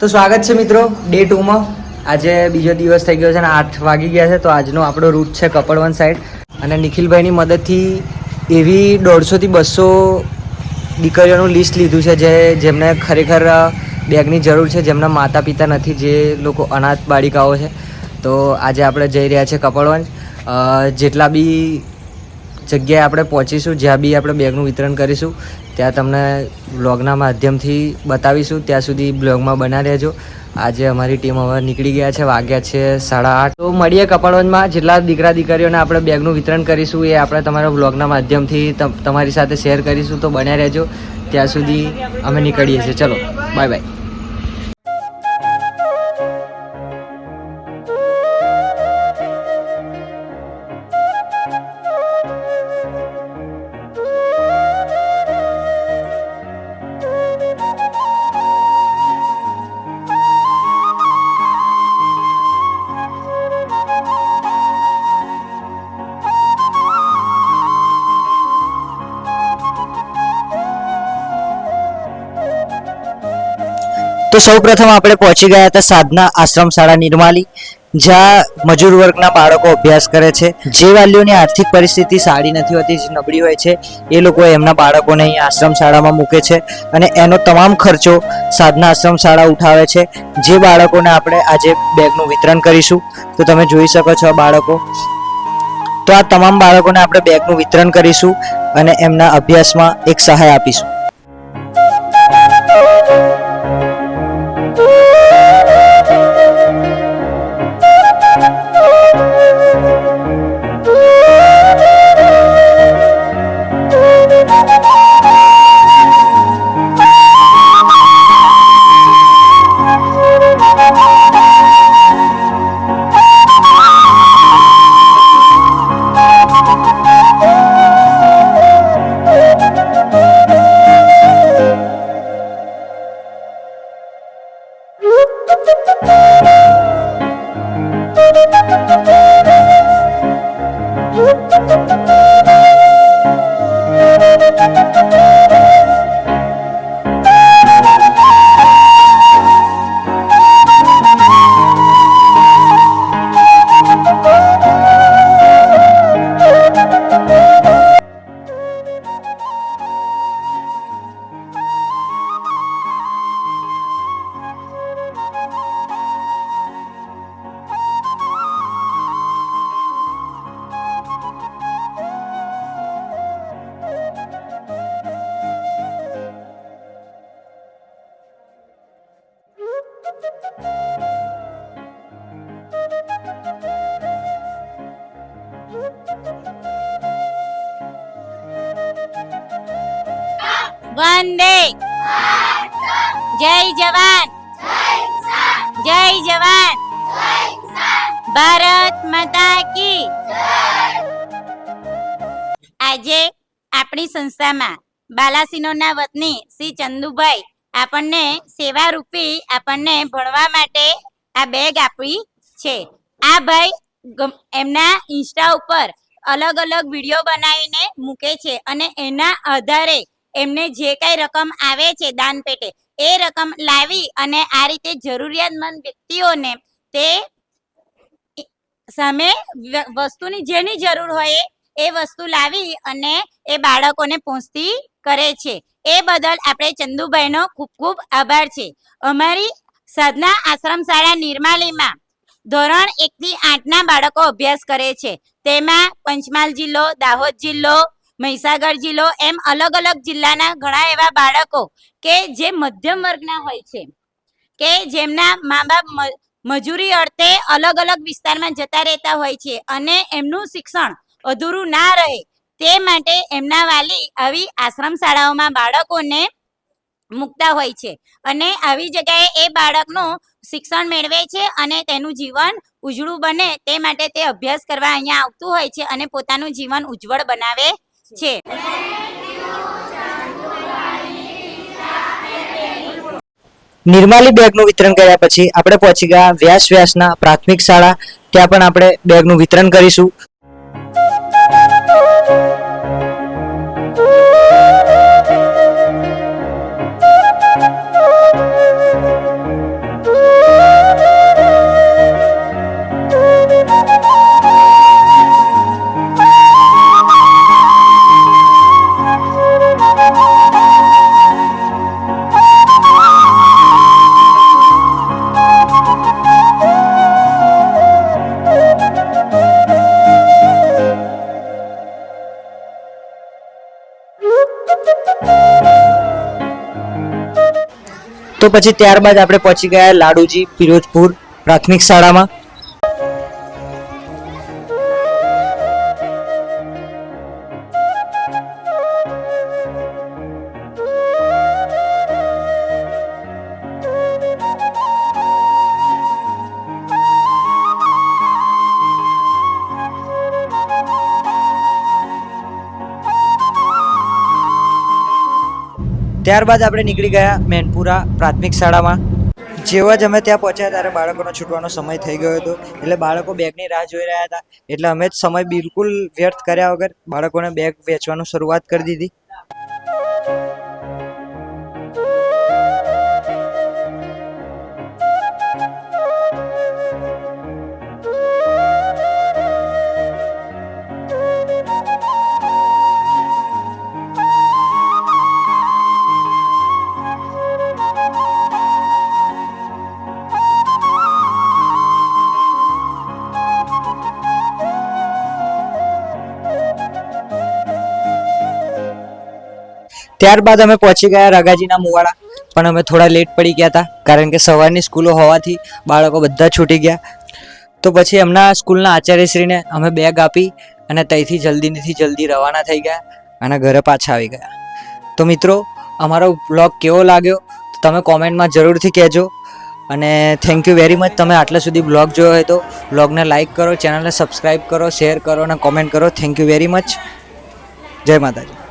તો સ્વાગત છે મિત્રો ડે ટુમાં આજે બીજો દિવસ થઈ ગયો છે અને આઠ વાગી ગયા છે, તો આજનો આપણો રૂટ છે કપડવન સાઈડ અને નિખિલભાઈની મદદથી એવી દોઢસોથી બસો દીકરીઓનું લિસ્ટ લીધું છે જે જેમને ખરેખર બેગની જરૂર છે, જેમના માતા પિતા નથી, જે લોકો અનાથ બાળિકાઓ છે. તો આજે આપણે જઈ રહ્યા છે કપડવન જેટલા બી જગ્યાએ આપણે પહોંચીશું, જ્યાં બી આપણે બેગનું વિતરણ કરીશું ત્યાં તમને બ્લોગના માધ્યમથી બતાવીશું. ત્યાં સુધી બ્લોગમાં બના રહેજો. આજે અમારી ટીમ હવે નીકળી ગયા છે, વાગ્યા છે સાડા આઠ. તો મળીએ કપડવંજમાં જેટલા દીકરા દીકરીઓને આપણે બેગનું વિતરણ કરીશું, એ આપણે તમારા બ્લોગના માધ્યમથી તમારી સાથે શેર કરીશું. તો બન્યા રહેજો. ત્યાં સુધી અમે નીકળીએ છીએ. ચલો, બાય બાય. તો સૌ પ્રથમ આપણે પહોંચી ગયા હતા સાધના આશ્રમ શાળા નિર્માલી, જ્યાં મજૂર વર્ગના બાળકો અભ્યાસ કરે છે. જે વાલીઓની આર્થિક પરિસ્થિતિ સારી નથી હોતી, જે નબળી હોય છે, એ લોકો એમના બાળકોને અહીં આશ્રમ શાળામાં મૂકે છે અને એનો તમામ ખર્ચો સાધના આશ્રમ શાળા ઉઠાવે છે. જે બાળકોને આપણે આજે બેગનું વિતરણ કરીશું, તો તમે જોઈ શકો છો બાળકો. તો આ તમામ બાળકોને આપણે બેગનું વિતરણ કરીશું અને એમના અભ્યાસમાં એક સહાય આપીશું. વંદે. જય જવાન. જય જવાન. ભારત માતા કી. આજે આપણી સંસ્થામાં બાલાસિનોના વતની શ્રી ચંદુભાઈ આપણને સેવા રૂપી આપણને ભણવા માટે આ બેગ આપી છે. આ ભાઈ એમના ઇન્સ્ટા ઉપર અલગ અલગ વીડિયો બનાવીને મૂકે છે અને એના આધારે એમને જે કઈ રકમ આવે છે દાન પેટે, એ રકમ લાવી અને આ રીતે જરૂરિયાતમંદ વ્યક્તિઓને તે સામે વસ્તુની જેની જરૂર હોય એ- વસ્તુ લાવી અને એ બાળકોને પહોંચતી કરે છે. એ બદલ આપણે ચંદુભાઈનો ખૂબ ખૂબ આભાર છે. અમારી સાધના આશ્રમ શાળા નિર્માલીમાં ધોરણ એક થી આઠ બાળકો અભ્યાસ કરે છે. તેમાં પંચમહાલ જિલ્લો, દાહોદ જિલ્લો મહીસાગર જિલ્લો એમ અલગ અલગ જિલ્લાના ઘણા એવા બાળકો કે જે મધ્યમ વર્ગના હોય છે. કે જેમના મા બાપ મજૂરી અર્થે અલગ અલગ વિસ્તારમાં જતા રહેતા હોય છે અને એમનું શિક્ષણ અધૂરું ના રહે તે માટે એમના વાલી આવી આશ્રમ શાળાઓમાં બાળકોને મૂકતા હોય છે અને આવી જગ્યાએ એ બાળકનું શિક્ષણ મેળવે છે અને તેનું જીવન ઉજળું બને તે માટે તે અભ્યાસ કરવા અહીંયા આવતું હોય છે અને પોતાનું જીવન ઉજ્જવળ બનાવે છે. નિર્માલી બેગનું વિતરણ કર્યા પછી આપણે પહોંચી ગયા વ્યાસ વ્યાસના પ્રાથમિક શાળા. ત્યાં પણ આપણે બેગનું વિતરણ કરીશું. તો પછી ત્યારબાદ આપણે પહોંચી ગયા લાડુજી ફિરોજપુર પ્રાથમિક શાળામાં. ત્યારબાદ આપણે નીકળી ગયા મેનપુરા પ્રાથમિક શાળામાં. જેવા જ અમે ત્યાં પહોંચ્યા ત્યારે બાળકોનો છૂટવાનો સમય થઈ ગયો હતો. એટલે બાળકો બેગની રાહ જોઈ રહ્યા હતા. એટલે અમે જ સમય બિલકુલ વ્યર્થ કર્યા વગર બાળકોને બેગ વેચવાનું શરૂઆત કરી દીધી. ત્યારબાદ અમે પહોંચી ગયા રગાજીના મુવાડા, પણ અમે થોડા લેટ પડી ગયા હતા, કારણ કે સવારની સ્કૂલો હોવાથી બાળકો બધા છૂટી ગયા. તો પછી એમના સ્કૂલના આચાર્યશ્રીને અમે બેગ આપી અને ત્યાંથી જલ્દીથી જલ્દી રવાના થઈ ગયા અને ઘરે પાછા આવી ગયા. તો મિત્રો, અમારો બ્લોગ કેવો લાગ્યો? તમે કોમેન્ટમાં જરૂરથી કહેજો. અને થેન્ક યુ વેરી મચ તમે આટલા સુધી બ્લોગ જોયો હોય તો બ્લોગને લાઇક કરો ચેનલને સબસ્ક્રાઈબ કરો શેર કરો અને કોમેન્ટ કરો. થેન્ક યુ વેરી મચ જય માતાજી.